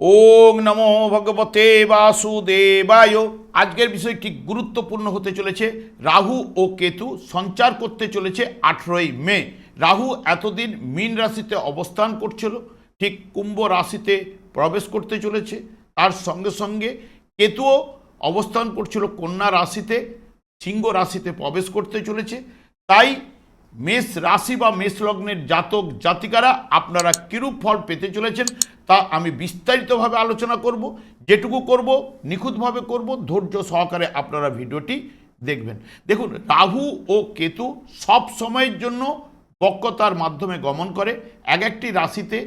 ওং নমো ভগবতে বাসুদেবায়। আজকের বিষয়টি গুরুত্বপূর্ণ হতে চলেছে? রাহু ও কেতু সঞ্চার করতে চলেছে আঠেরোই মে। রাহু এতদিন মীন রাশিতে অবস্থান করছিল, ঠিক কুম্ভ রাশিতে প্রবেশ করতে চলেছে। তার সঙ্গে সঙ্গে কেতুও অবস্থান করছিল কন্যা রাশিতে, সিংহ রাশিতে প্রবেশ করতে চলেছে। তাই মেষ রাশি বা মেষ লগ্নের জাতক জাতিকারা আপনারা কিরূপ ফল পেতে চলেছেন তা আমি বিস্তারিতভাবে আলোচনা করব, যেটুকু করব, নিখুঁতভাবে করব, ধৈর্য সহকারে আপনারা ভিডিওটি দেখবেন। দেখুন, রাহু ও কেতু সব সময়ের জন্য বক্রতার মাধ্যমে গমন করে, এক একটি রাশিতে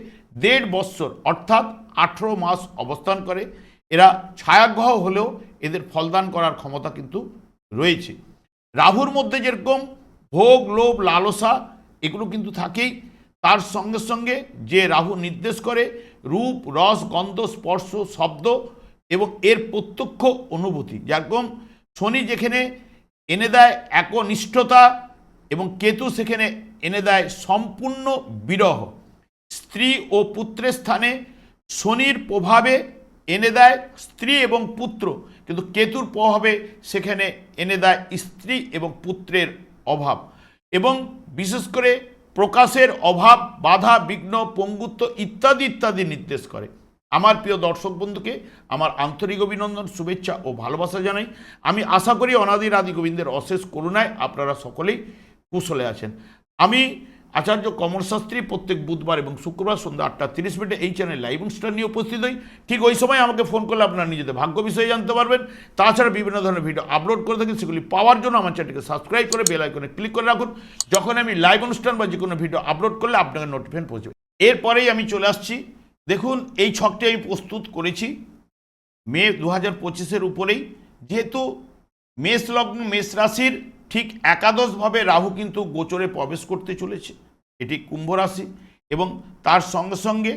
দেড় বৎসর অর্থাৎ আঠেরো মাস অবস্থান করে। এরা ছায়াগ্রহ হলেও এদের ফলদান করার ক্ষমতা কিন্তু রয়েছে। রাহুর মধ্যে যেরকম ভোগ, লোভ, লালসা এগুলো কিন্তু থাকেই। তার সঙ্গে সঙ্গে যে রাহু নির্দেশ করে, রূপ, রস, গন্ধ, স্পর্শ, শব্দ এবং এর প্রত্যক্ষ অনুভূতি। যেরকম শনি যেখানে এনে দেয় একনিষ্ঠতা এবং কেতু সেখানে এনে দেয় সম্পূর্ণ বিরহ। স্ত্রী ও পুত্রের স্থানে শনির প্রভাবে এনে দেয় স্ত্রী এবং পুত্র। কিন্তু কেতুর প্রভাবে সেখানে এনে দেয় স্ত্রী এবং পুত্রের অভাব। এবং বিশেষ করে প্রকাশের অভাব, বাধা, বিঘ্ন, পঙ্গুত্ব ইত্যাদি ইত্যাদি নির্দেশ করে। আমার প্রিয় দর্শক বন্ধুকে আমার আন্তরিক অভিনন্দন, শুভেচ্ছা ও ভালোবাসা জানাই। আমি আশা করি অনাদির আদি গোবিন্দের অশেষ করুণায় আপনারা সকলেই কুশলে আছেন। আমি আচার্য কমল শাস্ত্রী প্রত্যেক বুধবার এবং শুক্রবার সন্ধ্যা আটটা তিরিশ মিনিটে এই চ্যানেল লাইভ অনুষ্ঠান নিয়ে উপস্থিত হই। ঠিক ওই সময় আমাকে ফোন করলে আপনারা নিজেদের ভাগ্য বিষয়ে জানতে পারবেন। তাছাড়া বিভিন্ন ধরনের ভিডিও আপলোড করে থাকি, সেগুলি পাওয়ার জন্য আমার চ্যানেলকে সাবস্ক্রাইব করে বেল আইকনে ক্লিক করে রাখুন। যখন আমি লাইভ অনুষ্ঠান বা যে কোনো ভিডিও আপলোড করলে আপনাকে নোটিফিকেশন পৌঁছবে এরপরেই আমি চলে আসছি। দেখুন, এই ছকটি আমি প্রস্তুত করেছি মে দু হাজার পঁচিশের উপরেই। যেহেতু মেষ লগ্ন, মেষ রাশির ঠিক একাদশভাবে রাহু কিন্তু গোচরে প্রবেশ করতে চলেছে। এটি কুম্ভ রাশি এবং তার সঙ্গে সঙ্গে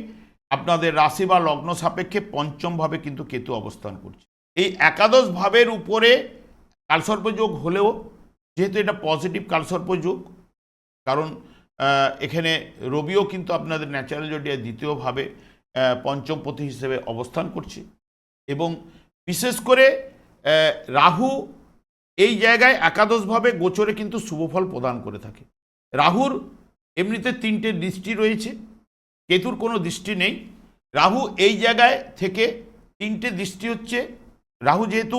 আপনাদের রাশি বা লগ্ন সাপেক্ষে পঞ্চমভাবে কিন্তু কেতু অবস্থান করছে। এই একাদশ ভাবের উপরে কালসর্পযোগ হলেও যেহেতু এটা পজিটিভ কালসর্পযোগ কারণ এখানে রবিও কিন্তু আপনাদের ন্যাচারাল জোডিয়া দ্বিতীয়ভাবে পঞ্চমপতি হিসেবে অবস্থান করছে। এবং বিশেষ করে রাহু এই জায়গায় একাদশভাবে গোচরে কিন্তু শুভফল প্রদান করে থাকে। রাহুর এমনিতে তিনটে দৃষ্টি রয়েছে, কেতুর কোনো দৃষ্টি নেই। রাহু এই জায়গায় থেকে তিনটে দৃষ্টি হচ্ছে, রাহু যেহেতু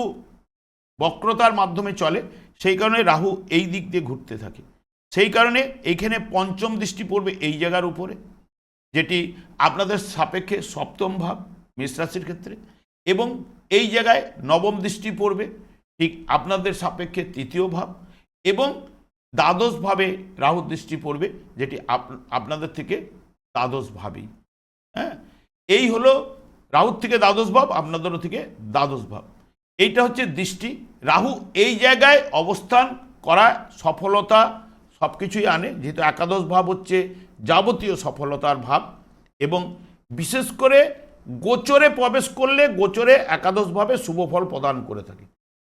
বক্রতার মাধ্যমে চলে, সেই কারণে রাহু এই দিক দিয়ে ঘুরতে থাকে। সেই কারণে এইখানে পঞ্চম দৃষ্টি পড়বে এই জায়গার উপরে, যেটি আপনাদের সাপেক্ষে সপ্তম ভাব, মেষ রাশির ক্ষেত্রে। এবং এই জায়গায় নবম দৃষ্টি পড়বে ঠিক আপনাদের সাপেক্ষে তৃতীয় ভাব এবং দ্বাদশভাবে রাহু দৃষ্টি পড়বে, যেটি আপ- আপনাদের থেকে দ্বাদশ ভাবেই হ্যাঁ? এই হলো রাহুর থেকে দ্বাদশ ভাব আপনাদেরও থেকে দ্বাদশ ভাব এইটা হচ্ছে দৃষ্টি। রাহু এই জায়গায় অবস্থান করা, সফলতা সব কিছুই আনে, যেহেতু একাদশ ভাব হচ্ছে যাবতীয় সফলতার ভাব এবং বিশেষ করে গোচরে প্রবেশ করলে গোচরে একাদশভাবে শুভফল প্রদান করে থাকে।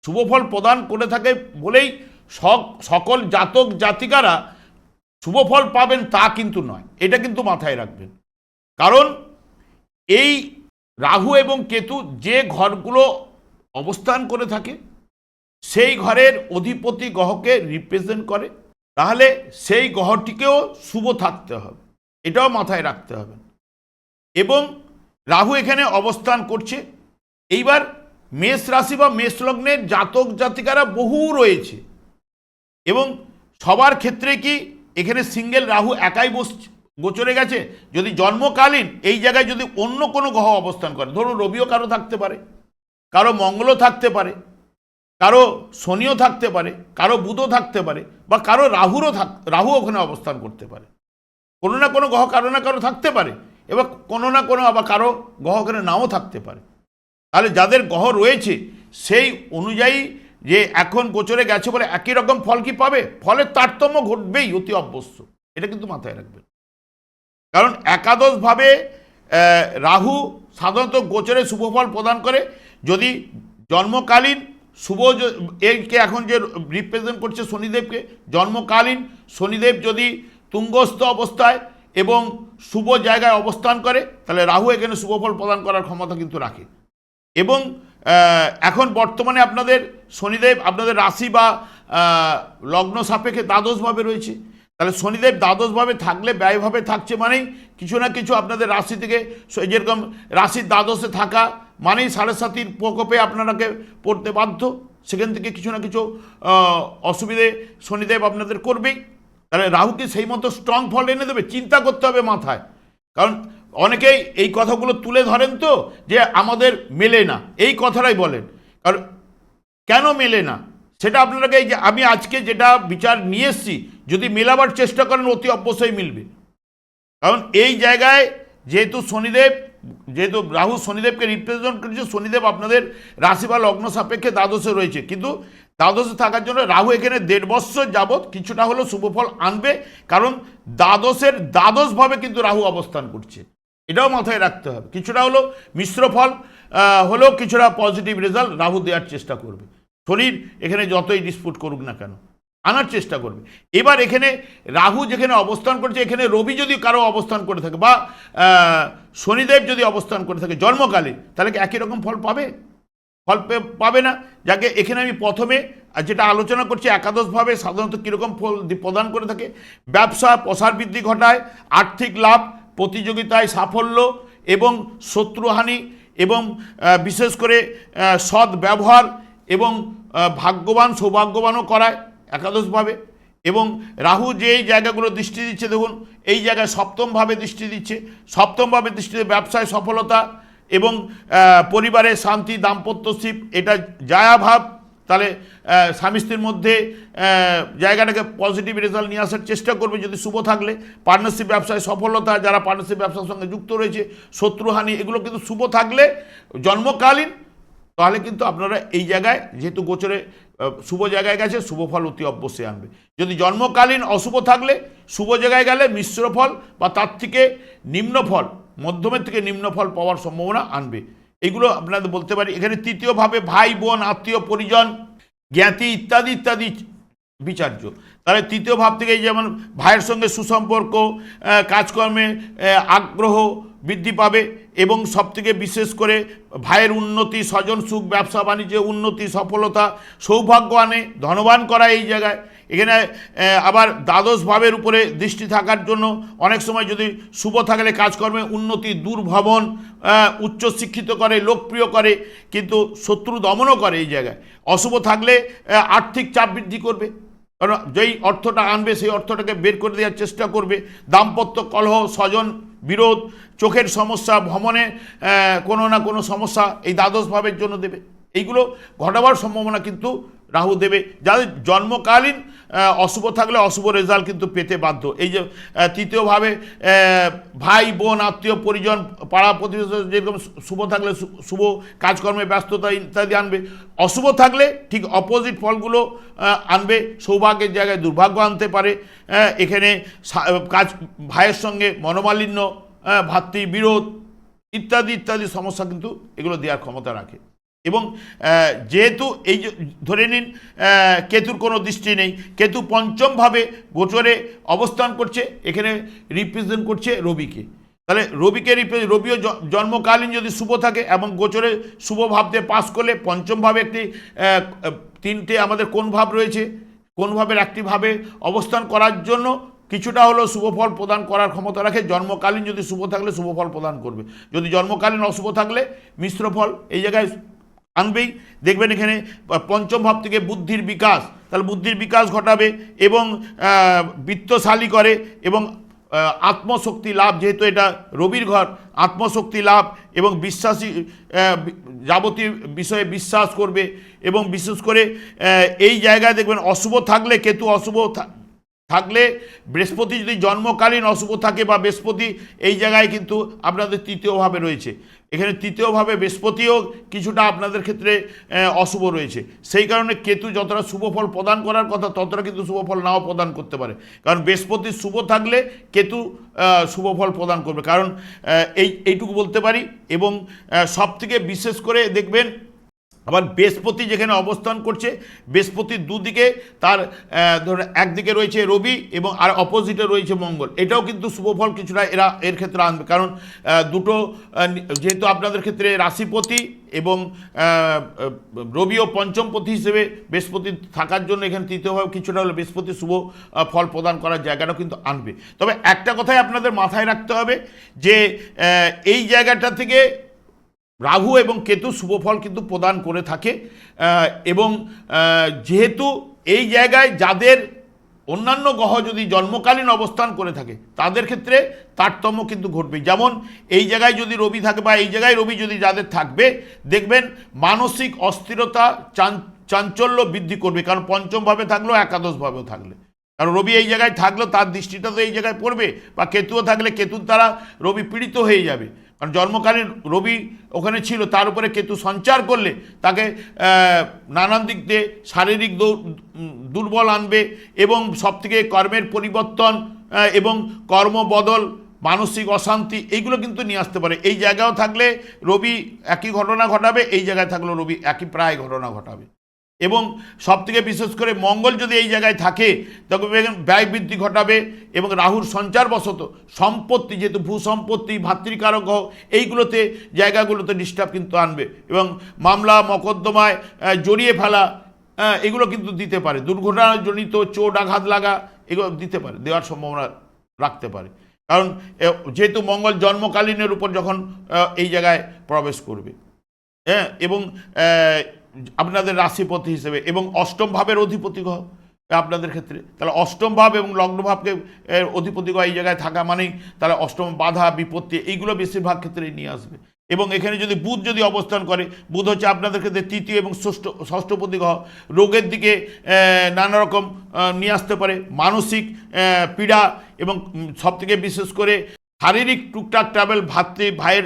শুভফল প্রদান করে থাকে বলেই সক- সকল জাতক জাতিকারা শুভফল পাবেন তা কিন্তু নয়, এটা কিন্তু মাথায় রাখবেন। কারণ এই রাহু এবং কেতু যে ঘরগুলো অবস্থান করে থাকে, সেই ঘরের অধিপতি গ্রহকে রিপ্রেজেন্ট করে, তাহলে সেই গ্রহটিকেও শুভ থাকতে হবে, এটাও মাথায় রাখতে হবে। এবং রাহু এখানে অবস্থান করছে, এইবার মেষ রাশি বা মেষ লগ্নের জাতক জাতিকারা বহু রয়েছে। এবং সবার ক্ষেত্রে কি এখানে সিঙ্গেল রাহু একাই বস, গোচরে গেছে? যদি জন্মকালীন এই জায়গায় যদি অন্য কোনো গ্রহ অবস্থান করে, ধরুন রবিও কারও থাকতে পারে, কারও মঙ্গলও থাকতে পারে, কারও শনিও থাকতে পারে, কারও বুধও থাকতে পারে, বা কারও রাহুরও থাক, রাহু ওখানে অবস্থান করতে পারে। কোনো না কোনো গ্রহ কারও না কারও থাকতে পারে এবার কোনো না কোনো আবার কারও গ্রহ ওখানে নাও থাকতে পারে। তাহলে যাদের গ্রহ রয়েছে, সেই অনুযায়ী যে এখন গোচরে গেছে বলে একই রকম ফল কি পাবে? ফলের তারতম্য ঘটবেই, অতি অবশ্য। এটা কিন্তু মাথায় রাখবেন। কারণ একাদশভাবে রাহু সাধারণত গোচরে শুভফল প্রদান করে। যদি জন্মকালীন শুভ একে এখন যে রিপ্রেজেন্ট করছে শনিদেবকে, জন্মকালীন শনিদেব যদি তুঙ্গস্থ অবস্থায় এবং শুভ জায়গায় অবস্থান করে, তাহলে রাহু এখানে শুভ ফল প্রদান করার ক্ষমতা কিন্তু রাখে। এবং এখন বর্তমানে আপনাদের শনিদেব, আপনাদের রাশি বা লগ্ন সাপেক্ষে দ্বাদশভাবে রয়েছে। তাহলে শনিদেব দ্বাদশভাবে থাকলে, ব্যয়ভাবে থাকছে মানেই কিছু না কিছু আপনাদের রাশি থেকে যেরকম রাশির দ্বাদশে থাকা মানেই সাড়ে সাতির প্রকোপে আপনারাকে পড়তে বাধ্য। সেখান থেকে কিছু না কিছু অসুবিধে শনিদেব আপনাদের করবেই। তাহলে রাহুকে সেই মতো স্ট্রং ফল এনে দেবে? চিন্তা করতে হবে মাথায়। কারণ অনেকেই এই কথাগুলো তুলে ধরেন তো যে আমাদের মেলে না। এই কথাটাই বলেন। কারণ কেন মেলে না? সেটা আপনাকে এই যে আমি আজকে যেটা বিচার নিয়ে এসেছি, যদি মেলাবার চেষ্টা করেন, অতি অবশ্যই মিলবে। কারণ এই জায়গায় যেহেতু শনিদেব, যেহেতু রাহু শনিদেবকে রিপ্রেজেন্ট করছে, শনিদেব আপনাদের রাশি বা লগ্ন সাপেক্ষে দ্বাদশে রয়েছে। কিন্তু দ্বাদশে থাকার জন্য রাহু এখানে দেড় বৎসর যাবৎ কিছুটা হলেও শুভফল আনবে। কারণ দ্বাদশের দ্বাদশভাবে কিন্তু রাহু অবস্থান করছে। এটাও মাথায় রাখতে হবে। কিছুটা হলো মিশ্র ফল হলেও কিছুটা পজিটিভ রেজাল্ট রাহু দেওয়ার চেষ্টা করবে। শরীর এখানে যতই ডিসপুট করুক না কেন, আনার চেষ্টা করবে। এবার এখানে রাহু যেখানে অবস্থান করছে, এখানে রবি যদি কারও অবস্থান করে থাকে বা শনিদেব যদি অবস্থান করে থাকে জন্মকালে, তাহলে কি একই রকম ফল পাবে? ফল পাবে না। যাকে এখানে আমি প্রথমে যেটা আলোচনা করছি একাদশভাবে, সাধারণত কীরকম ফল প্রদান করে থাকে, ব্যবসা, প্রসার বৃদ্ধি ঘটায়, আর্থিক লাভ প্রতিযোগিতায় সাফল্য এবং শত্রুহানি এবং বিশেষ করে সৎ ব্যবহার এবং ভাগ্যবান সৌভাগ্যবানও করায় একাদশভাবে। এবং রাহু যেই জায়গাগুলো দৃষ্টি দিচ্ছে দেখুন এই জায়গায় সপ্তমভাবে দৃষ্টি দিচ্ছে। সপ্তমভাবে দৃষ্টি ব্যবসায় সফলতা এবং আহ, পরিবারে শান্তি দাম্পত্য শিব এটা জায়াভাব তাহলে স্বামী স্ত্রীর মধ্যে জায়গাটাকে পজিটিভ রেজাল্ট নিয়ে আসার চেষ্টা করবে যদি শুভ থাকলে। পার্টনারশিপ ব্যবসায় সফলতা, যারা পার্টনারশিপ ব্যবসার সঙ্গে যুক্ত রয়েছে, শত্রুহানি, এগুলো কিন্তু শুভ থাকলে, জন্মকালীন, তাহলে কিন্তু আপনারা এই জায়গায়, যেহেতু গোচরে শুভ জায়গায় গেছে, শুভ ফল অতি অবশ্যই আনবে। যদি জন্মকালীন অশুভ থাকলে, শুভ জায়গায় গেলে মিশ্র ফল বা তার থেকে নিম্ন ফল, মধ্যমের থেকে নিম্ন ফল পাওয়ার সম্ভাবনা আনবে। এগুলো আপনাদের বলতে পারি। এখানে তৃতীয়ভাবে ভাই, বোন, আত্মীয়, পরিজন, জ্ঞাতি ইত্যাদি ইত্যাদি বিচার্য। তাহলে তৃতীয় ভাব থেকে যেমন ভাইয়ের সঙ্গে সুসম্পর্ক কাজকর্মে আগ্রহ বৃদ্ধি পাবে এবং সবথেকে বিশেষ করে ভাইয়ের উন্নতি, স্বজন সুখ, ব্যবসা, বাণিজ্যে উন্নতি, সফলতা, সৌভাগ্য আনে, ধনবান করা এই জায়গায়। এখানে আবার দ্বাদশ ভাবের উপরে দৃষ্টি থাকার জন্য অনেক সময় যদি শুভ থাকলে কাজকর্মে উন্নতি, দুর্ভবন উচ্চশিক্ষিত করে, লোকপ্রিয় করে, কিন্তু শত্রু দমনও করে এই জায়গায়। অশুভ থাকলে আর্থিক চাপ বৃদ্ধি করবে। কারণ যেই অর্থটা আনবে, সেই অর্থটাকে বের করে দেওয়ার চেষ্টা করবে। দাম্পত্য কলহ, স্বজন বিরোধ, চোখের সমস্যা, ভ্রমণে কোনো না কোনো সমস্যা এই দ্বাদশ ভাবের জন্য দেবে। এইগুলো ঘটাবার সম্ভাবনা কিন্তু রাহু দেবে। যাদের জন্মকালীন অশুভ থাকলে অশুভ রেজাল্ট কিন্তু পেতে বাধ্য। এই যে তৃতীয়ভাবে ভাই, বোন, আত্মীয়, পরিজন, পাড়া প্রতিবেশী যেরকম শুভ থাকলে শুভ কাজকর্মে ব্যস্ততা ইত্যাদি আনবে। অশুভ থাকলে ঠিক অপোজিট ফলগুলো আনবে, সৌভাগ্যের জায়গায় দুর্ভাগ্য আনতে পারে। এখানে কাজ, ভাইয়ের সঙ্গে মনোমালিন্য ভাতৃ বিরোধ ইত্যাদি ইত্যাদি সমস্যা কিন্তু এগুলো দেওয়ার ক্ষমতা রাখে। এবং যেহেতু এই ধরে নিন কেতুর কোনো দৃষ্টি নেই, কেতু পঞ্চমভাবে গোচরে অবস্থান করছে, এখানে রিপ্রেজেন্ট করছে রবিকে। তাহলে রবিকে রিপ্রে- রবিও জন্মকালীন যদি শুভ থাকে এবং গোচরে শুভ ভাবতে পাস করলে পঞ্চমভাবে একটি তিনটে আমাদের কোন ভাব রয়েছে? কোন ভাবের একটি ভাবে অবস্থান করার জন্য কিছুটা হলেও শুভ ফল প্রদান করার ক্ষমতা রাখে, জন্মকালীন যদি শুভ থাকলে শুভ ফল প্রদান করবে। যদি জন্মকালীন অশুভ থাকলে মিশ্র ফল, এই জায়গায় আনবেই। দেখবেন এখানে পঞ্চম ভাব থেকে বুদ্ধির বিকাশ। তাহলে বুদ্ধির বিকাশ ঘটাবে এবং বিত্তশালী করে এবং আত্মশক্তি লাভ, যেহেতু এটা রবির ঘর, আত্মশক্তি লাভ এবং বিশ্বাসী যাবতীয় বিষয়ে বিশ্বাস করবে এবং বিশেষ করে এই জায়গায় দেখবেন অশুভ থাকলে, কেতু অশুভ থাকলে বৃহস্পতি যদি জন্মকালীন অশুভ থাকে বা বৃহস্পতি, এই জায়গায় কিন্তু আপনাদের তৃতীয়ভাবে রয়েছে। এখানে তৃতীয়ভাবে বৃহস্পতিও কিছুটা আপনাদের ক্ষেত্রে অশুভ রয়েছে। সেই কারণে কেতু যতটা শুভ ফল প্রদান করার কথা, ততটা কিন্তু শুভ ফল নাও প্রদান করতে পারে। কারণ বৃহস্পতি শুভ থাকলে কেতু শুভ ফল প্রদান করবে। কারণ এই, এইটুকু বলতে পারি এবং সবথেকে বিশেষ করে দেখবেন আবার বৃহস্পতি যেখানে অবস্থান করছে বৃহস্পতির দুদিকে তার ধরুন একদিকে রয়েছে রবি এবং আর অপোজিটে রয়েছে মঙ্গল। এটাও কিন্তু শুভফল কিছুটা এরা, এর ক্ষেত্রে আনবে। কারণ দুটো যেহেতু আপনাদের ক্ষেত্রে রাশিপতি এবং রবি ও পঞ্চমপতি হিসেবে বৃহস্পতি থাকার জন্য এখানে তৃতীয়ভাবে কিছুটা হলে বৃহস্পতি শুভ ফল প্রদান করার জায়গাটাও কিন্তু আনবে। তবে একটা কথাই আপনাদের মাথায় রাখতে হবে যে এই জায়গাটা থেকে রাহু এবং কেতু শুভফল কিন্তু প্রদান করে থাকে এবং যেহেতু এই জায়গায় যাদের অন্যান্য গ্রহ যদি জন্মকালীন অবস্থান করে থাকে, তাদের ক্ষেত্রে তারতম্য কিন্তু ঘটবে। যেমন এই জায়গায় যদি রবি থাকে বা এই জায়গায় রবি যদি যাদের থাকবে, দেখবেন মানসিক অস্থিরতা চাঞ্চল্য বৃদ্ধি করবে, কারণ পঞ্চমভাবে থাকলেও একাদশভাবেও থাকলে। কারণ রবি এই জায়গায় থাকলেও তার দৃষ্টিটা তো এই জায়গায় পড়বে, বা কেতুও থাকলে কেতুর দ্বারা রবি পীড়িত হয়ে যাবে। কারণ জন্মকালীন রবি ওখানে ছিল, তার উপরে কেতু সঞ্চার করলে তাকে নানান দিক দিয়ে শারীরিক দুর্বল আনবে এবং সবথেকে কর্মের পরিবর্তন এবং কর্মবদল মানসিক অশান্তি এইগুলো কিন্তু নিয়ে আসতে পারে। এই জায়গাও থাকলে রবি একই ঘটনা ঘটাবে, এই জায়গায় থাকলেও রবি একই প্রায় ঘটনা ঘটাবে। এবং সবথেকে বিশেষ করে মঙ্গল যদি এই জায়গায় থাকে, তবে ব্যয় বৃদ্ধি ঘটাবে এবং রাহুর সঞ্চারবশত সম্পত্তি যেহেতু ভূসম্পত্তি, ভাতৃকারক হোক, এইগুলোতে জায়গাগুলোতে ডিস্টার্ব কিন্তু আনবে এবং মামলা, মকদ্দমায় জড়িয়ে ফেলা এগুলো কিন্তু দিতে পারে। দুর্ঘটনাজনিত চোট আঘাত লাগা, এগুলো দিতে পারে, দেওয়ার সম্ভাবনা রাখতে পারে। কারণ যেহেতু মঙ্গল জন্মকালীনের উপর যখন এই জায়গায় প্রবেশ করবে। হ্যাঁ এবং আপনাদের রাশিপতি হিসেবে এবং অষ্টম ভাবের অধিপতি গ্রহ আপনাদের ক্ষেত্রে। তাহলে অষ্টম ভাব এবং লগ্ন ভাবকে অধিপতি এই জায়গায় থাকা মানেই তাহলে অষ্টম বাধা, বিপত্তি, এইগুলো বেশিরভাগ ক্ষেত্রেই নিয়ে আসবে। এবং এখানে যদি বুধ যদি অবস্থান করে, বুধ হচ্ছে আপনাদের ক্ষেত্রে তৃতীয় এবং ষষ্ঠ, ষষ্ঠপতি গ্রহ রোগের দিকে নানা রকম নিয়ে আসতে পারে। মানসিক পীড়া এবং সব থেকে বিশেষ করে শারীরিক টুকটাক ট্রাভেল ভাতৃ, ভাইয়ের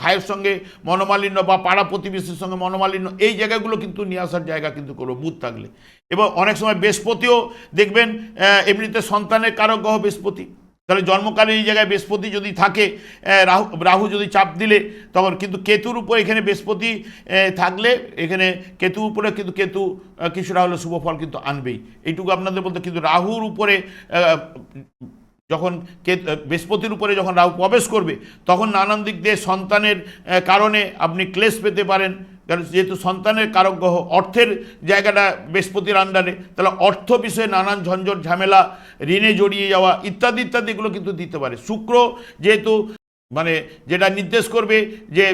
ভাইয়ের সঙ্গে মনোমালিন্য বা পাড়া প্রতিবেশীর সঙ্গে মনোমালিন্য, এই জায়গাগুলো কিন্তু নিয়ে আসার জায়গা কিন্তু করব বুধ থাকলে। এবং অনেক সময় বৃহস্পতিও দেখবেন এমনিতে সন্তানের কারক গ্রহ বৃহস্পতি। তাহলে জন্মকালে এই জায়গায় বৃহস্পতি যদি থাকে রাহু রাহু যদি চাপ দিলে, তখন কিন্তু কেতুর উপর এখানে বৃহস্পতি থাকলে, এখানে কেতুর উপরে কিন্তু কেতু কিছুটা হলে শুভ ফল কিন্তু আনবেই। এইটুকু আপনাদের বলতে, কিন্তু রাহুর উপরে যখন কে বৃহস্পতির উপরে যখন রাহু প্রবেশ করবে, তখন নানান দিক দিয়ে সন্তানের কারণে আপনি ক্লেশ পেতে পারেন। কারণ যেহেতু সন্তানের কারক গ্রহ, অর্থের জায়গাটা বৃহস্পতির আন্ডারে তাহলে অর্থ বিষয়ে নানান ঝঞ্ঝট, ঝামেলা, ঋণে জড়িয়ে যাওয়া ইত্যাদি ইত্যাদি এগুলো কিন্তু দিতে পারে। শুক্র যেহেতু মানে যেটা নির্দেশ করবে যে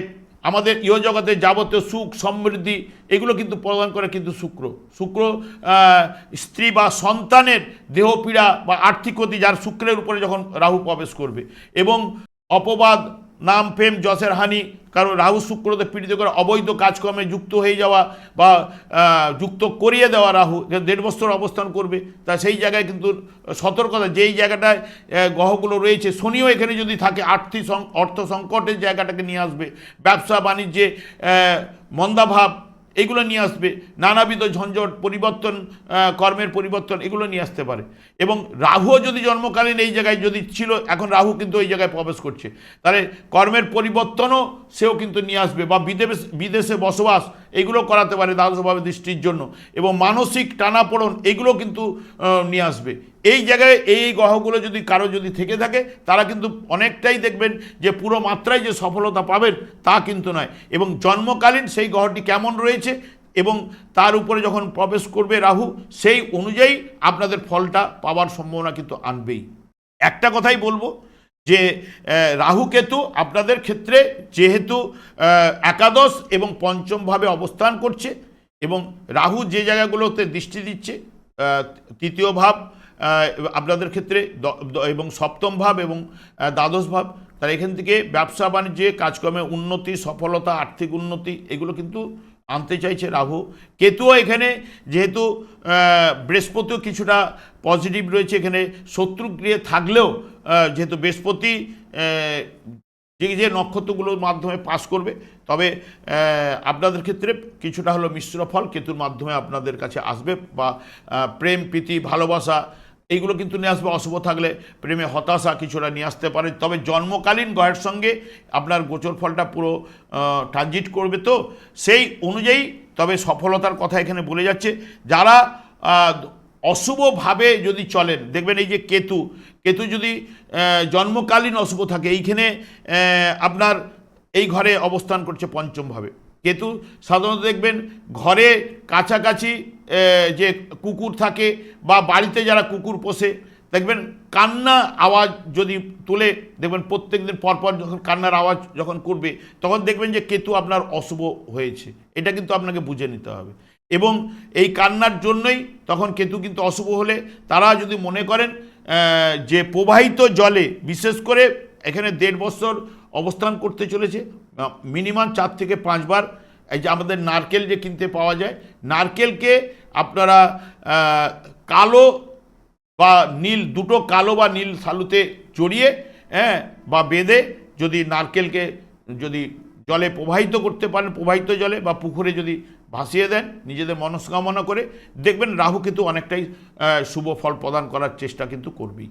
আমাদের ইহ জগতে যাবতীয় সুখ, সমৃদ্ধি, এগুলো কিন্তু প্রদান করে কিন্তু শুক্র। শুক্র স্ত্রী বা সন্তানের দেহপীড়া বা আর্থিক ক্ষতি যার শুক্রের উপরে যখন রাহু প্রবেশ করবে এবং অপবাদ নাম, প্রেম, যশের হানি কারণ রাহু শুক্রতে পীড়িত করে, অবৈধ কাজকর্মে যুক্ত হয়ে যাওয়া বা যুক্ত করিয়ে দেওয়া রাহু দেড় বছর অবস্থান করবে, তা সেই জায়গায় কিন্তু সতর্কতা, যেই জায়গাটায় গ্রহগুলো রয়েছে, শনিও এখানে যদি থাকে আর্থিক অর্থ সংকটের জায়গাটাকে নিয়ে আসবে। ব্যবসা, বাণিজ্যে মন্দাভাব এগুলো নিয়ে আসবে। নানাবিধ ঝঞ্ঝট পরিবর্তন কর্মের পরিবর্তন এগুলো নিয়ে আসতে পারে। এবং রাহুও যদি জন্মকালীন এই জায়গায় যদি ছিল, এখন রাহু কিন্তু এই জায়গায় প্রবেশ করছে। তাহলে কর্মের পরিবর্তনও সেও কিন্তু নিয়ে আসবে বা বিদেশ, বিদেশে বসবাস এগুলো করাতে পারে দ্বাদশভাবে দৃষ্টির জন্য। এবং মানসিক টানাপোড়ন এগুলো কিন্তু নিয়ে আসবে। এই জায়গায় এই গ্রহগুলো যদি কারও যদি থেকে থাকে, তারা কিন্তু অনেকটাই দেখবেন যে পুরো মাত্রায় যে সফলতা পাবেন তা কিন্তু নয়। এবং জন্মকালীন সেই গ্রহটি কেমন রয়েছে এবং তার উপরে যখন প্রবেশ করবে রাহু, সেই অনুযায়ী আপনাদের ফলটা পাওয়ার সম্ভাবনা কিন্তু আনবেই। একটা কথাই বলব যে রাহু কেতু আপনাদের ক্ষেত্রে যেহেতু একাদশ এবং পঞ্চমভাবে অবস্থান করছে এবং রাহু যে জায়গাগুলোতে দৃষ্টি দিচ্ছে তৃতীয় ভাব আপনাদের ক্ষেত্রে এবং সপ্তম ভাব এবং দ্বাদশ ভাব তারা এখান থেকে ব্যবসা বাণিজ্যে কাজকর্মে উন্নতি, সফলতা, আর্থিক উন্নতি এগুলো কিন্তু আনতে চাইছে রাহু। কেতুও এখানে যেহেতু বৃহস্পতিও কিছুটা পজিটিভ রয়েছে, এখানে শত্রু গৃহে থাকলেও যেহেতু বৃহস্পতি যে যে নক্ষত্রগুলোর মাধ্যমে পাস করবে, তবে আপনাদের ক্ষেত্রে কিছুটা হলো মিশ্র ফল কেতুর মাধ্যমে আপনাদের কাছে আসবে বা প্রেম, প্রীতি, ভালোবাসা, এইগুলো কিন্তু নিয়ে আসবে, অশুভ থাকলে প্রেমে হতাশা কিছুটা নিয়ে আসতে পারে। তবে জন্মকালীন গয়ের সঙ্গে আপনার গোচর ফলটা পুরো ট্রানজিট করবে তো। সেই অনুযায়ী, তবে সফলতার কথা এখানে বলে যাচ্ছে, যারা অশুভভাবে যদি চলেন, দেখবেন এই যে কেতু কেতু যদি জন্মকালীন অশুভ থাকে, এইখানে আপনার এই ঘরে অবস্থান করছে পঞ্চমভাবে। কেতু সাধারণত দেখবেন ঘরে কাছাকাছি যে কুকুর থাকে বা বাড়িতে যারা কুকুর পোষে, দেখবেন কান্না আওয়াজ যদি তুলে, দেখবেন প্রত্যেক দিন পরপর যখন কান্নার আওয়াজ যখন করবে, তখন দেখবেন যে কেতু আপনার অশুভ হয়েছে। এটা কিন্তু আপনাকে বুঝে নিতে হবে। এবং এই কান্নার জন্যই তখন কেতু কিন্তু অশুভ হলে। তারা যদি মনে করেন যে প্রবাহিত জলে, বিশেষ করে এখানে দেড় বছর অবস্থান করতে চলেছে মিনিমাম চার থেকে পাঁচবার এই যে আমাদের নারকেল যে কিনতে পাওয়া যায়, নারকেলকে আপনারা কালো বা নীল, দুটো কালো বা নীল সালুতে জড়িয়ে হ্যাঁ বা বেঁধে যদি নারকেলকে যদি জলে প্রবাহিত করতে পারেন, প্রবাহিত জলে বা পুকুরে যদি ভাসিয়ে দেন, নিজেদের মনস্কামনা করে দেখবেন রাহু কিন্তু অনেকটাই শুভ ফল প্রদান করার চেষ্টা কিন্তু করবেই।